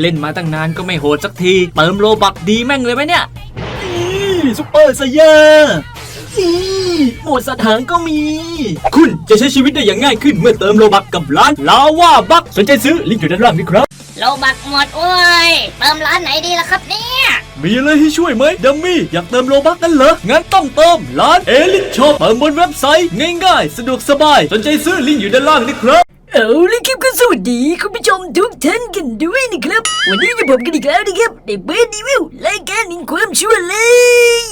เล่นมาตั้งนานก็ไม่โหดสักที เติมโลบักดีแม่งเลยไหมเนี่ยนี่ซุปเปอร์ไซเยอร์นี่โหมดสถานก็มี คุณจะใช้ชีวิตได้อย่างง่ายขึ้นเมื่อเติมโลบักกับร้านลาว่าบักสนใจซื้อลิงก์อยู่ด้านล่างนี่ครับ โลบักหมดเว้ยเติมร้านไหนดีล่ะครับเนี่ยมีอะไรให้ช่วยไหมดัมมี่อยากเติมโลบักกันเหรอ งั้นต้องเติมร้านเอลิทช็อปเติมบนเว็บไซต์ง่ายๆ สะดวกสบาย สนใจซื้อลิงก์อยู่ด้านล่างนี่ครับ เอาละครับก็สวัสดีคุณผู้ชมทุกท่านกันด้วยนะครับ วันนี้จะพบกันอีกแล้วนะครับในเบิร์ดดีวิวรายการแห่งความชั่วเลย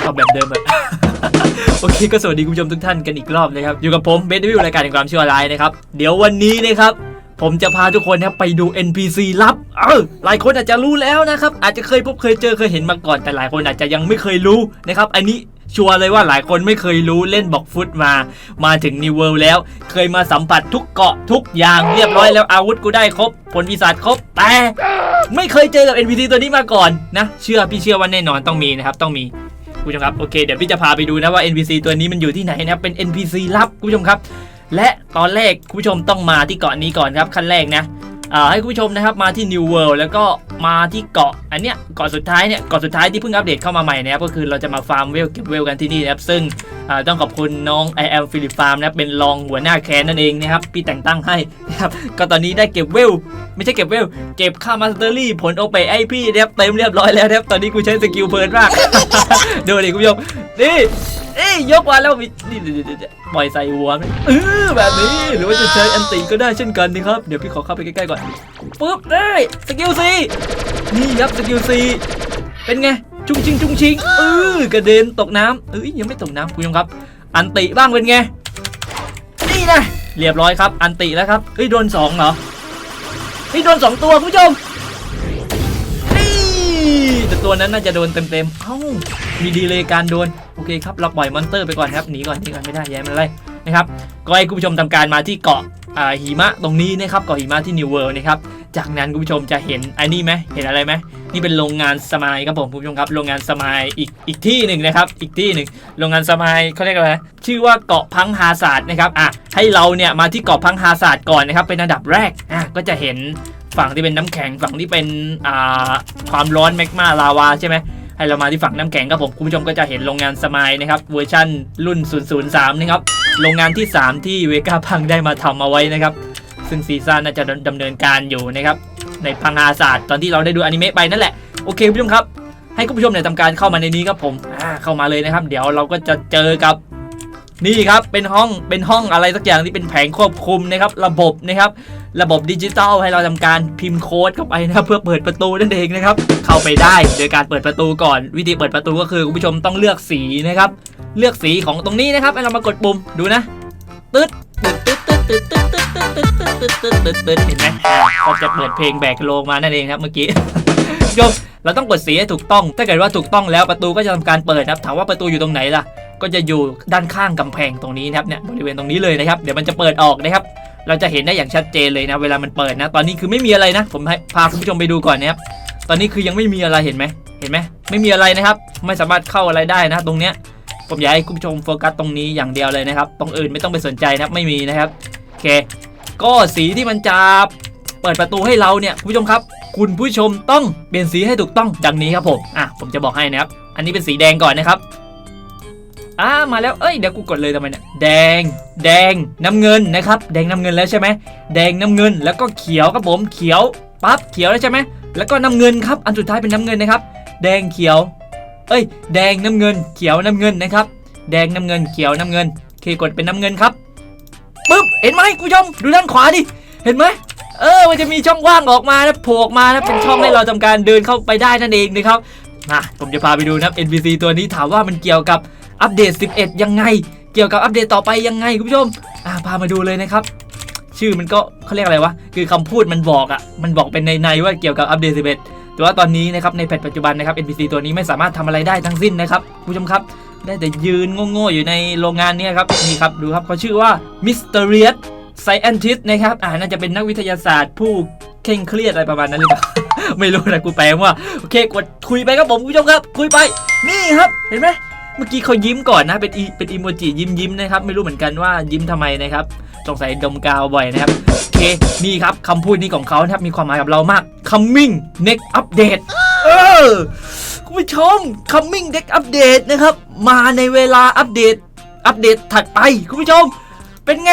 เอาแบบเดิมอะ โอเคก็สวัสดีคุณผู้ชมทุกท่านกันอีกรอบนะครับอยู่กับผมเบสวิวรายการแห่งความชั่วร้ายนะครับเดี๋ยววันนี้นะครับผมจะพาทุกคนนะครับไปดู NPC ลับ เออหลายคนอาจจะรู้แล้วนะครับ อาจจะเคยพบเคยเจอเคยเห็นมาก่อน แต่หลายคนอาจจะยังไม่เคยรู้นะครับ อันนี้ชัวร์เลยว่าหลายคนไม่เคยรู้เล่นบอกฟุตมา มาถึงนิวเวิลด์แล้ว เคยมาสัมผัสทุกเกาะทุกอย่างเรียบร้อยแล้วอาวุธกูได้ครบ ผลปีศาจครบ แต่ ไม่เคยเจอกับ NPC ตัวนี้มาก่อนนะ เชื่อพี่เชื่อว่าแน่นอนต้องมีนะครับต้องมี คุณผู้ชมครับโอเคเดี๋ยวพี่จะพาไปดูนะว่า NPC ตัวนี้มันอยู่ที่ไหนนะครับเป็น NPC ลับคุณผู้ชมครับ และตอนแรกคุณผู้ชมต้องมาที่เกาะนี้ก่อนครับขั้นแรกนะให้คุณผู้ชมนะครับมาที่ New World แล้วก็มาที่เกาะอันเนี้ยเกาะสุดท้ายเนี่ยเกาะสุดท้ายที่เพิ่งอัปเดตเข้ามาใหม่นะครับก็คือเราจะมาฟาร์มเวลเก็บเวลกันที่นี่นะครับซึ่ง ต้องขอบคุณน้อง I am Philip Farm นะครับเป็นรองหัวหน้าแคนนั่นเองนะครับพี่แต่งตั้งให้นะครับก็ตอนนี้ได้เก็บเวลไม่ใช่เก็บเวลเก็บค่ามาสเตอรี่ผลโอเปไอพี่นะครับเต็มเรียบร้อยแล้วนะครับตอนนี้กูใช้สกิลเพลินมากดูดิคุณผู้ชมนี่นี่ยกมาแล้วมีนี่เดี๋ยวเดี๋ยวเดี๋ยวปล่อยใส่หัวมันเออแบบนี้หรือว่าจะใช้อันติก็ได้เช่นกันนะครับ เดี๋ยวพี่ขอเข้าไปใกล้ๆก่อนปุ๊บได้สกิลซีนี่ครับสกิลซีเป็นไง จุ้งชิงจุ้งชิงเออกระเด็นตกน้ำเอ้ยยังไม่ตกน้ำคุณผู้ชมครับ อันติบ้างเป็นไงนี่นะเรียบร้อยครับ อันติแล้วครับเฮ้ยโดนสองเหรอนี่โดนสองตัวคุณผู้ชมนี่แต่ตัวนั้นน่าจะโดนเต็มๆ เอ้า มีดีเลย์การโดน โอเคครับ เราปล่อยมอนเตอร์ไปก่อนครับ หนีก่อนหนีก่อนไม่ได้แย้มันอะไรนะครับ ก็ให้คุณผู้ชมทำการมาที่เกาะอ่าหิมะตรงนี้นะครับ เกาะหิมะที่นิวเวิลด์นะครับ จากนั้นคุณผู้ชมจะเห็นไอ้นี่ไหมเห็นอะไรไหมนี่เป็นโรงงานสมายครับผมคุณผู้ชมครับ โรงงานสมายอีกอีกที่หนึ่งนะครับ อีกที่หนึ่งโรงงานสมายเขาเรียกอะไรชื่อว่าเกาะพังฮาศาสตร์นะครับอะให้เราเนี่ยมาที่เกาะพังฮาศาสตร์ก่อนนะครับ เป็นอันดับแรกอะก็จะเห็นฝั่งที่เป็นน้ำแข็งฝั่งที่เป็นอ่าความร้อนแมกมาลาวาใช่ไหมให้เรามาที่ฝั่งน้ำแข็งครับผมคุณผู้ชมก็จะเห็นโรงงานสมายนะครับเวอร์ชันรุ่น 003 นะครับโรงงานที่ 3 ที่เวกาพังได้มาทำเอาไว้นะครับ ซึ่งซีซ่าน่าจะดำเนินการอยู่นะครับในพังอาศาสตร์ตอนที่เราได้ดูอนิเมะไปนั่นแหละโอเคคุณผู้ชมครับ ให้คุณผู้ชมเนี่ยทำการเข้ามาในนี้ครับผมเข้ามาเลยนะครับ เดี๋ยวเราก็จะเจอกับนี่ครับเป็นห้องเป็นห้องอะไรสักอย่างที่เป็นแผงควบคุมนะครับระบบนะครับระบบดิจิตอลให้เราทำการพิมพ์โค้ดเข้าไปนะครับเพื่อเปิดประตูนั่นเองนะครับเข้าไปได้โดยการเปิดประตูก่อน วิธีเปิดประตูก็คือคุณผู้ชมต้องเลือกสีนะครับเลือกสีของตรงนี้นะครับให้เรามากดปุ่มดูนะตึ๊ดตึ๊ดตึ๊ดตึ๊ดตึ๊ดตึ๊ด ตึ๊ดตึ๊ดตึ๊ดตึ๊ดตึ๊ดตึ๊ดเห็นไหมก็จะเปิดเพลงแบกโลงมานั่นเองครับเมื่อกี้โยมเราต้องกดสีให้ถูกต้อง ถ้าเกิดว่าถูกต้องแล้วประตูก็จะทำการเปิดครับ ถามว่าประตูอยู่ตรงไหนล่ะ ก็จะอยู่ด้านข้างกำแพงตรงนี้นะครับเนี่ยบริเวณตรงนี้เลยนะครับ เดี๋ยวมันจะเปิดออกนะครับ เราจะเห็นได้อย่างชัดเจนเลยนะ เวลามันเปิดนะ ตอนนี้คือไม่มีอะไรนะ ผมให้พาคุณผู้ชมไปดูก่อนนะครับ ตอนนี้คือยังไม่มีอะไรเห็นไหมเห็นไหมไม่มีอะไรนะครับ ไม่สามารถเข้าอะไรได้นะ ตรงเนี้ย ผมอยากให้คุณผู้ชมโฟกัสตรงนี้อย่างเดียวเลยนะครับ ตรงอื่นไม่ต้องไปสนใจนะครับไม่มีนะครับ โอเค ก็สีที่มันจะเปิดประตูให้เราเนี่ยคุณผู้ชมครับ คุณผู้ชมต้องเปลี่ยนสีให้ถูกต้องดังนี้ครับผมอะผมจะบอกให้นะครับ อันนี้เป็นสีแดงก่อนนะครับอ่ามาแล้ว เอ้ย เดี๋ยวกูกดเลยทำไมเนี่ย แดง แดง น้ำเงินนะครับ แดงน้ำเงินแล้วใช่ไหม แดงน้ำเงิน แล้วก็เขียวครับผม เขียว ปั๊บ เขียวแล้วใช่ไหม แล้วก็น้ำเงินครับ อันสุดท้ายเป็นน้ำเงินนะครับ แดงเขียว เอ้ย แดงน้ำเงิน เขียวน้ำเงินนะครับ แดงน้ำเงิน เขียวน้ำเงินโอเคกดเป็นน้ำเงินครับ ปึ๊บเห็นไหมคุณผู้ชมดูด้านขวาดิเห็นไหมเออมันจะมีช่องว่างออกมานะโผล่ออกมานะเป็นช่องให้เราทำการเดินเข้าไปได้นั่นเองนะครับมาผมจะพาไปดูนะครับ NPC ตัวนี้ถามว่ามันเกี่ยวกับอัปเดต 11 ยังไง เกี่ยวกับอัปเดตต่อไปยังไงคุณผู้ชมอ่าพามาดูเลยนะครับชื่อมันก็เขาเรียกอะไรวะ คือคำพูดมันบอกอะ่ะ มันบอกเป็นในในว่าเกี่ยวกับอัปเดต11แต่ว่าตอนนี้นะครับในแพทปัจจุบันนะครับ NPC ตัวนี้ไม่สามารถทำอะไรได้ทั้งสิ้นนะครับคุณผู้ชมครับ ได้แต่ยืนโง่ๆอยู่ในโรงงานนี้ครับนี่ครับดูครับเขาชื่อว่า Mysterious scientist นะครับอ่าน่าจะเป็นนักวิทยาศาสตร์ผู้เคร่งเครียดอะไรประมาณนั้นหรือเปล่าไม่รู้นะกูแปลว่าโอเคกดคุยไปครับผมคุณผู้ชมครับ คุยไป นี่ครับเห็นไหมเมื่อกี้เขายิ้มก่อนนะเป็นอีเป็นอีโมจิยิ้มยิ้มนะครับ ไม่รู้เหมือนกันว่ายิ้มทำไมนะครับสงสัยดมกาวบ่อยนะครับโอเคนี่ครับคำพูดนี้ของเขานะครับมีความหมายกับเรามาก coming next update เออ ผู้ชม coming next update นะครับ มาในเวลาอัปเดต อัปเดตถัดไป คุณผู้ชม เป็นไง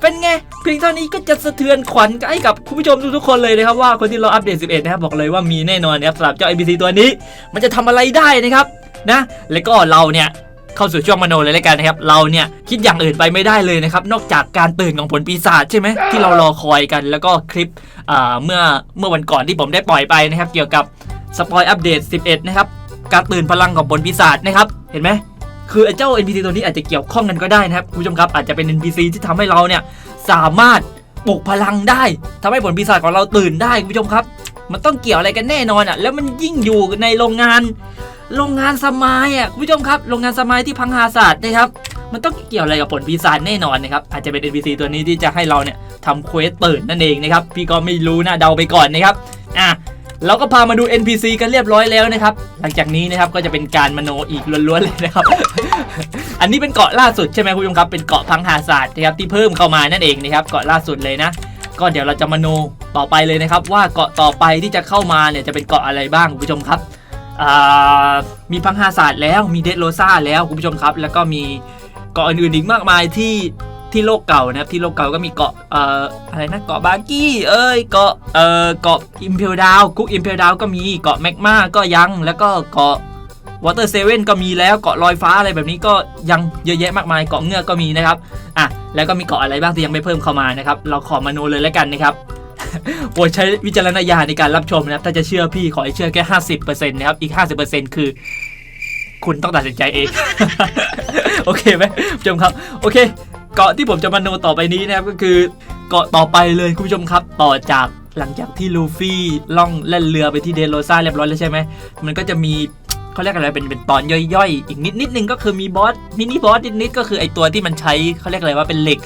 เป็นไง เพียงเท่านี้ก็จะสะเทือนขวัญให้กับคุณผู้ชมทุกๆคนเลยนะครับ ว่าคนที่รออัปเดต 11 นะครับ บอกเลยว่ามีแน่นอนนะครับสำหรับเจ้า ABC ตัวนี้ มันจะทำอะไรได้นะครับ นะ แล้วก็เราเนี่ยเข้าสู่ช่วงมโนเลยแล้วกันนะครับ เราเนี่ยคิดอย่างอื่นไปไม่ได้เลยนะครับ นอกจากการตื่นของผลปีศาจใช่ไหมที่เรารอคอยกัน แล้วก็คลิปเมื่อเมื่อวันก่อนที่ผมได้ปล่อยไปนะครับ เกี่ยวกับสปอยอัปเดต 11 นะครับ การตื่นพลังของผลปีศาจนะครับ เห็นไหมคือไอ้เจ้า NPC ตัวนี้อาจจะเกี่ยวข้องกันก็ได้นะครับคุณผู้ชมครับอาจจะเป็น NPC ที่ทำให้เราเนี่ยสามารถปลุกพลังได้ทำให้ผลปีศาจของเราตื่นได้คุณผู้ชมครับ มันต้องเกี่ยวอะไรกันแน่นอนอะแล้วมันยิ่งอยู่ในโรงงาน โรงงานสมายอะคุณผู้ชมครับโรงงานสมายที่พังหาศาสตร์นะครับมันต้องเกี่ยวอะไรกับผลปีศาจแน่นอนนะครับอาจจะเป็น NPC ตัวนี้ที่จะให้เราเนี่ยทำเควสตื่นนั่นเองนะครับพี่ก็ไม่รู้นะเดาไปก่อนนะครับอะ เราก็พามาดู NPC กันเรียบร้อยแล้วนะครับ หลังจากนี้นะครับก็จะเป็นการมโนอีกล้วนๆเลยนะครับ อันนี้เป็นเกาะล่าสุดใช่ไหมคุณผู้ชมครับ เป็นเกาะพังหาศาสตร์นะครับที่เพิ่มเข้ามานั่นเองนะครับ เกาะล่าสุดเลยนะ ก็เดี๋ยวเราจะมโนต่อไปเลยนะครับ ว่าเกาะต่อไปที่จะเข้ามาเนี่ยจะเป็นเกาะอะไรบ้างคุณผู้ชมครับมีพังหาศาสตร์แล้วมีเดดโรซาแล้วคุณผู้ชมครับ แล้วก็มีเกาะอื่นๆอีกมากมายที่ ที่โลกเก่านะครับที่โลกเก่าก็มีเกาะเอ่ออะไรนะเกาะบาร์กี้เอ้ยเกาะเอ่อเกาะอิมเพลดาวกุกอิมเพลดาวก็มีเกาะแมกมาก็ยังแล้วก็เกาะวอเตอร์เซเว่นก็มีแล้วเกาะลอยฟ้าอะไรแบบนี้ก็ยังเยอะแยะมากมายเกาะเงือกก็มีนะครับอะแล้วก็มีเกาะอะไรบ้างที่ยังไม่เพิ่มเข้ามานะครับเราขอมาโนเลยแล้วกันนะครับโปรดใช้วิจารณญาณในการรับชมนะครับถ้าจะเชื่อพี่ขอให้เชื่อแค่50%นะครับอีก 50%คือ คุณต้องตัดสินใจเอง โอเคไหมผู้ชมครับ โอเค เกาะที่ผมจะมาโนต่อไปนี้นะครับก็คือเกาะต่อไปเลยคุณผู้ชมครับ ต่อจากหลังจากที่ลูฟี่ล่องเล่นเรือไปที่เดโรซาเรียบร้อยแล้วใช่ไหมมันก็จะมีเขาเรียกอะไรเป็นเป็นตอนย่อยๆ อีกนิดนิดนึงก็คือมีบอสมินิบอสนิดนิดก็คือไอตัวที่มันใช้เขาเรียกอะไรว่าเป็นเหล็ก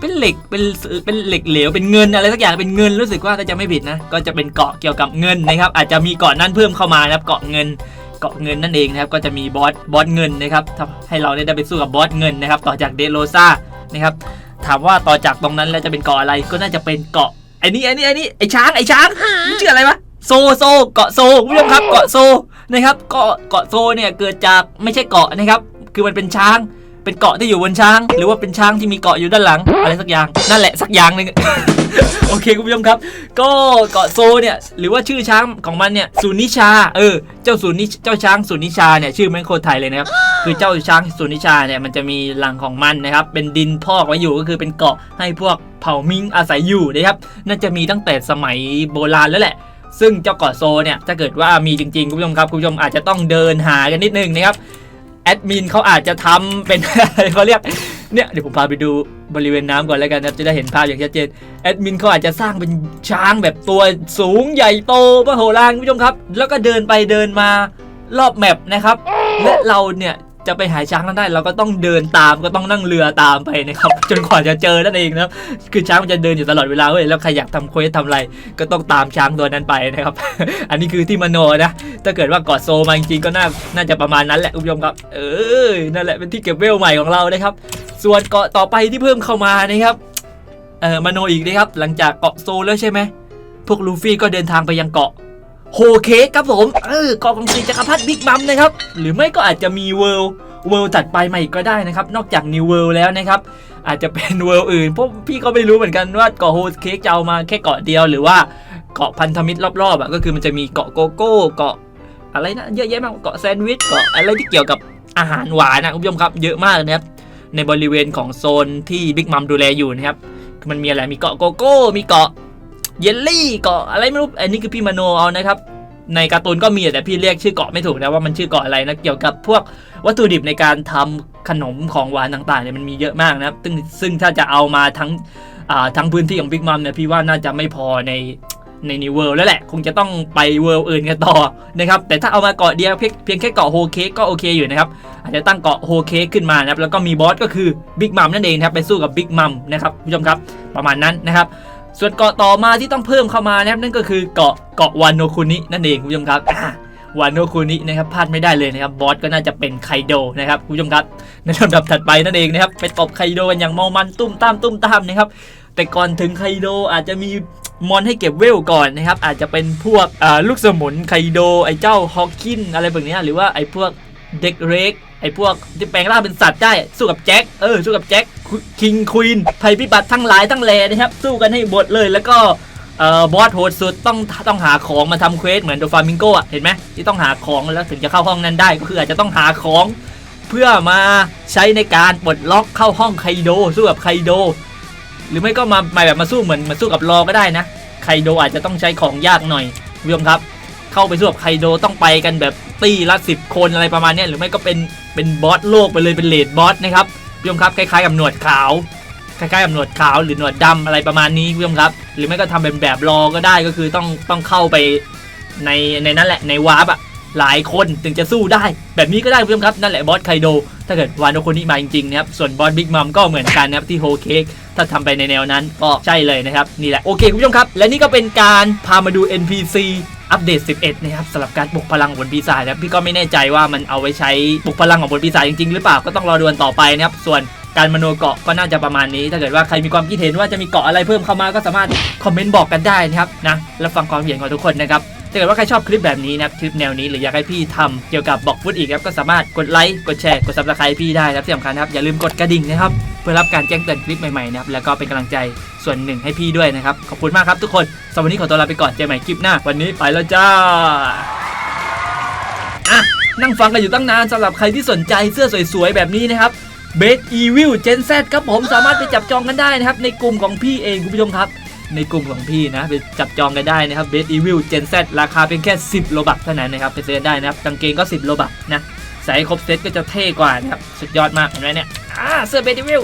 เป็นเหล็กเป็นเป็นเหล็กเหลวเป็นเงินอะไรสักอย่างเป็นเงินรู้สึกว่าถ้าจะไม่ผิดนะ ก็จะเป็นเกาะเกี่ยวกับเงินนะครับ อาจจะมีเกาะนั้นเพิ่มเข้ามานะครับเกาะเงินเกาะเงินนั่นเองนะครับก็จะมีบอสบอสเงินนะครับทำให้เราได้ไปสู้กับบอสเงินนะครับต่อจากเดโรซา นะครับถามว่าต่อจากตรงนั้นแล้วจะเป็นเกาะอะไรก็น่าจะเป็นเกาะไอ้นี่ไอ้นี่ไอ้นี่ไอ้ช้างไอ้ช้างมันชื่ออะไรวะโซโซเกาะโซคุณผู้ชมครับเกาะโซนะครับเกาะเกาะโซเนี่ยเกิดจากไม่ใช่เกาะนะครับ คือมันเป็นช้าง เป็นเกาะที่อยู่บนช้าง หรือว่าเป็นช้างที่มีเกาะอยู่ด้านหลัง อะไรสักอย่าง นั่นแหละสักอย่างหนึ่ง โอเคคุณผู้ชมครับ ก็เกาะโซเนี่ยหรือว่าชื่อช้างของมันเนี่ยสุนิชา เออ เจ้าสุนิเจ้าช้างสุนิชาเนี่ยชื่อแม่งโคตรไทยเลยนะครับคือเจ้าช้างสุนิชาเนี่ยมันจะมีรังของมันนะครับเป็นดินพอกไว้อยู่ก็คือเป็นเกาะให้พวกเผ่ามิงอาศัยอยู่นะครับน่าจะมีตั้งแต่สมัยโบราณแล้วแหละซึ่งเจ้าเกาะโซเนี่ยถ้าเกิดว่ามีจริงๆคุณผู้ชมครับคุณผู้ชมอาจจะต้องเดินหากันนิดนึงนะครับ แอดมินเขาอาจจะทำเป็นอะไรเขาเรียกเนี่ยเดี๋ยวผมพาไปดูบริเวณน้ำก่อนแล้วกันนะจะได้เห็นภาพอย่างชัดเจนแอดมินเขาอาจจะสร้างเป็นช้างแบบตัวสูงใหญ่โตมโหฬารคุณผู้ชมครับ แล้วก็เดินไปเดินมารอบแมปนะครับและเราเนี่ย จะไปหาช้างนั้นได้ เราก็ต้องเดินตามก็ต้องนั่งเรือตามไปนะครับจนกว่าจะเจอนั่นเองนะคือช้างมันจะเดินอยู่ตลอดเวลาเว้ยแล้วใครอยากทำเควสทำอะไรก็ต้องตามช้างตัวนั้นไปนะครับ อันนี้คือที่มโนนะถ้าเกิดว่าเกาะโซมาจริงๆก็น่าน่าจะประมาณนั้นแหละคุณผู้ชมครับ เออนั่นแหละเป็นที่เก็บเวลใหม่ของเรานะครับ ส่วนเกาะต่อไปที่เพิ่มเข้ามานะครับเออมโนอีกนะครับหลังจากเกาะโซแล้วใช่ไหมพวกลูฟี่ก็เดินทางไปยังเกาะ โฮเค้กครับผม เออกาะของสีจักรพรรดิบิ๊กมัมนะครับ หรือไม่ก็อาจจะมีเวิลด์เวิลด์ตัดไปมาอีกก็ได้นะครับ นอกจากนิวเวิลด์แล้วนะครับ อาจจะเป็นเวิลด์อื่น เพราะพี่ก็ไม่รู้เหมือนกันว่าเกาะโฮเค้กจะเอามาแค่เกาะเดียวหรือว่าเกาะพันธมิตรรอบๆอะก็คือมันจะมีเกาะโกโก้เกาะอะไรนะเยอะแยะมากเกาะแซนด์วิชเกาะอะไรที่เกี่ยวกับอาหารหวานนะคุณผู้ชมครับเยอะมากนะครับในบริเวณของโซนที่บิ๊กมัมดูแลอยู่นะครับมันมีอะไรมีเกาะโกโก้ มีเกาะ เยลลี่เกาะอะไรไม่รู้อันนี้คือพี่มโนเอานะครับในการ์ตูนก็มีแต่พี่เรียกชื่อเกาะไม่ถูกนะว่ามันชื่อเกาะอะไรนะเกี่ยวกับพวกวัตถุดิบในการทำขนมของหวานต่างๆเนี่ยมันมีเยอะมากนะครับซึ่งซึ่งถ้าจะเอามาทั้งทั้งพื้นที่ของบิ๊กมัมเนี่ยพี่ว่าน่าจะไม่พอในในนิวเวิลด์แล้วแหละ คงจะต้องไปเวิลด์อื่นกันต่อนะครับแต่ถ้าเอามาเกาะเดียวเพียงแค่เกาะโฮเค้ก็โอเคอยู่นะครับอาจจะตั้งเกาะโฮเค้ขึ้นมานะครับแล้วก็มีบอสก็คือบิ๊กมัมนั่นเองนะครับไปสู้กับบิ๊กมัมนะครับผู้ชมครับประมาณนั้นนะครับ ส่วนเกาะต่อมาที่ต้องเพิ่มเข้ามานะครับนั่นก็คือเกาะเกาะวานโนคุนินั่นเองคุณผู้ชมครับวานโนคุนินะครับพลาดไม่ได้เลยนะครับบอสก็น่าจะเป็นไคโดนะครับคุณผู้ชมครับในลำดับถัดไปนั่นเองนะครับไปตบไคโดกันอย่างเมามันตุ้มตามตุ้มตามนะครับแต่ก่อนถึงไคโดอาจจะมีมอนให้เก็บเวลก่อนนะครับอาจจะเป็นพวกลูกสมุนไคโดไอเจ้าฮอกกินอะไรแบบนี้หรือว่าไอพวกเด็กเร็ก ไอ้พวกที่แปลงร่างเป็นสัตว์ได้สู้กับแจ็คเออสู้กับแจ็คคิงควีนภัยพิบัติทั้งหลายทั้งแหล่นะครับสู้กันให้หมดเลยแล้วก็เอ่อบอสโหดสุดต้องต้องหาของมาทำเควสเหมือนโดฟามิงโกอะเห็นไหมที่ต้องหาของแล้วถึงจะเข้าห้องนั้นได้ก็คืออาจจะต้องหาของเพื่อมาใช้ในการปลดล็อกเข้าห้องไคโดสู้กับไคโด หรือไม่ก็มามาแบบมาสู้เหมือนมาสู้กับรอก็ได้นะไคโดอาจจะต้องใช้ของยากหน่อยคุณผู้ชมครับ เข้าไปสู้กับไคโดต้องไปกันแบบตีละสิบคนอะไรประมาณนี้หรือไม่ก็เป็น เป็นบอสโลกไปเลยเป็นเลดบอสนะครับคุณผู้ชมครับคล้ายๆกับหนวดขาวคล้ายๆกับหนวดขาวหรือหนวดดำอะไรประมาณนี้คุณผู้ชมครับ หรือไม่ก็ทำเป็นแบบรอก็ได้ก็คือต้องต้องเข้าไปในในนั้นแหละในวาร์ปอะหลายคนถึงจะสู้ได้ แบบนี้ก็ได้คุณผู้ชมครับ นั่นแหละบอสไคโด ถ้าเกิดวานโนโคนิมาจริงๆนะครับ ส่วนบอสบิ๊กมัมก็เหมือนกันนะครับ ที่โฮเค้กถ้าทำไปในแนวนั้นก็ใช่เลยนะครับ นี่แหละ โอเค คุณผู้ชมครับ และนี่ก็เป็นการพามาดู NPC อัปเดต 11 นะครับสำหรับการปลุกพลังของบนปีศาจนะพี่ก็ไม่แน่ใจว่ามันเอาไว้ใช้ปลุกพลังของบนปีศาจจริงๆหรือเปล่าก็ต้องรอดูกันต่อไปนะครับส่วนการมโนเกาะก็น่าจะประมาณนี้ ถ้าเกิดว่าใครมีความคิดเห็นว่าจะมีเกาะอะไรเพิ่มเข้ามาก็สามารถคอมเมนต์บอกกันได้นะครับนะแล้วฟังความเห็นของทุกคนนะครับถ้าเกิดว่าใครชอบคลิปแบบนี้นะครับคลิปแนวนี้หรืออยากให้พี่ทำเกี่ยวกับบอกฟุตอีกครับก็สามารถกดไลค์กดแชร์กดซับสไครต์พี่ได้นะครับที่สำคัญนะครับอย่าลืมกดกระดิ่งนะครับ เพื่อรับการแจ้งเตือนคลิปใหม่ๆนะครับแล้วก็เป็นกำลังใจส่วนหนึ่งให้พี่ด้วยนะครับ ขอบคุณมากครับทุกคนสำหรับวันนี้ขอตัวลาไปก่อนเจอกันใหม่คลิปหน้า วันนี้ไปแล้วจ้าอะนั่งฟังกันอยู่ตั้งนานสำหรับใครที่สนใจเสื้อสวยๆแบบนี้นะครับเบสอีวิลเจนแซครับผมสามารถไปจับจองกันได้นะครับ ในกลุ่มของพี่เองคุณผู้ชมครับ ในกลุ่มของพี่นะไปจับจองกันได้นะครับเบสอีวิลเจนแซราคาเพียงแค่ 10 โลบักเท่านั้นนะครับไปซื้อได้นะครับกางเกงก็ 10 โลบักนะใส่ครบเซตก็จะเท่กว่านะครับสุดยอดมากเห็นไหมเนี่ย อ่าเสื้อเบสอีวิล